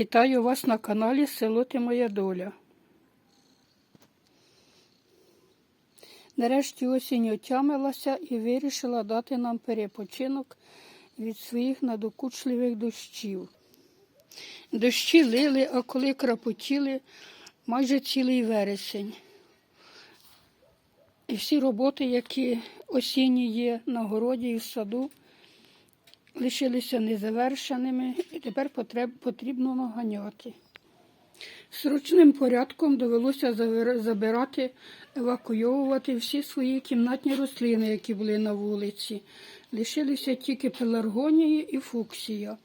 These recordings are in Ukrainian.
Вітаю вас на каналі Село Ти Моя Доля. Нарешті осінь отямилася і вирішила дати нам перепочинок від своїх надокучливих дощів. Дощі лили, а коли крапотіли майже цілий вересень. І всі роботи, які осінні є на городі і в саду, лишилися незавершеними і тепер потрібно наганяти. Срочним порядком довелося забирати, евакуйовувати всі свої кімнатні рослини, які були на вулиці. Лишилися тільки пеларгонії і фуксія.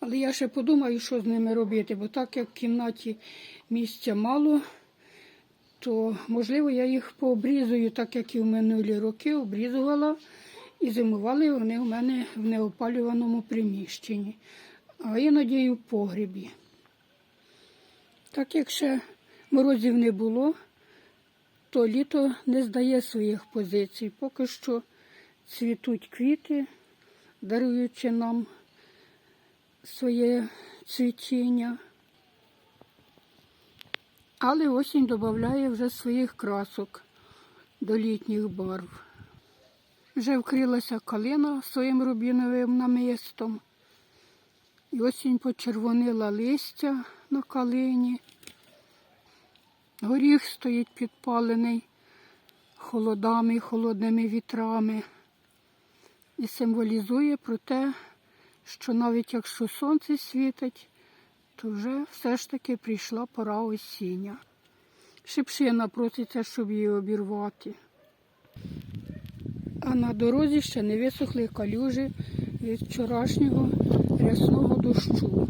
Але я ще подумаю, що з ними робити, бо так як в кімнаті місця мало, то можливо я їх пообрізую, так як і в минулі роки обрізувала, і зимували вони у мене в неопалюваному приміщенні, а іноді і в погрібі. Так як ще морозів не було, то літо не здає своїх позицій. Поки що цвітуть квіти, даруючи нам своє цвітіння. Але осінь додає вже своїх красок до літніх барв. Вже вкрилася калина своїм рубіновим намистом. І осінь почервонила листя на калині. Горіх стоїть підпалений холодами і холодними вітрами і символізує про те, що навіть якщо сонце світить, то вже все ж таки прийшла пора осіння. Шипшина проситься, щоб її обірвати. А на дорозі ще не висохли калюжі від вчорашнього рясного дощу.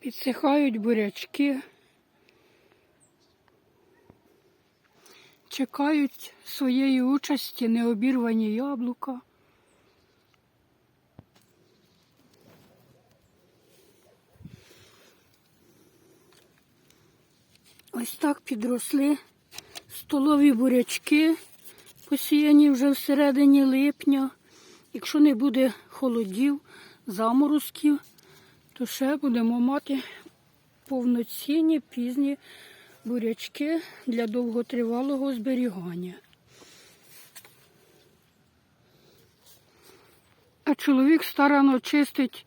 Підсихають бурячки, чекають своєї участі необірвані яблука. Ось так підросли столові бурячки, посіяні вже всередині липня. Якщо не буде холодів, заморозків, то ще будемо мати повноцінні пізні бурячки для довготривалого зберігання. А чоловік старано чистить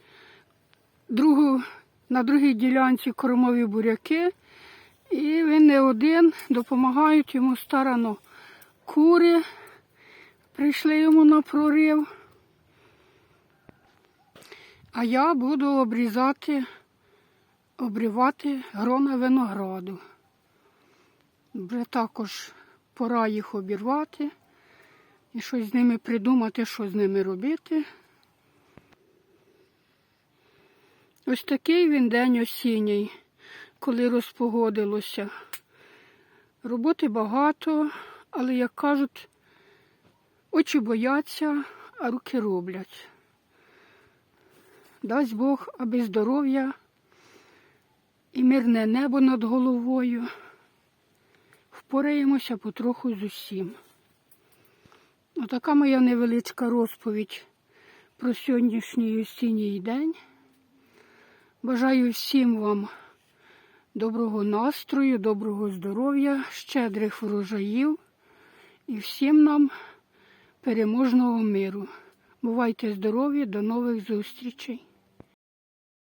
другу, на другій ділянці кормові буряки. І він не один, допомагають йому старано кури, прийшли йому на прорив. А я буду обрізати, обривати грона винограду. Вже також пора їх обірвати і щось з ними придумати, що з ними робити. Ось такий він день осінній коли розпогодилося. Роботи багато, але, як кажуть, очі бояться, а руки роблять. Дасть Бог, аби здоров'я і мирне небо над головою. Впораємося потроху з усім. Отака моя невеличка розповідь про сьогоднішній осінній день. Бажаю всім вам доброго настрою, доброго здоров'я, щедрих врожаїв і всім нам переможного миру. Бувайте здорові, до нових зустрічей!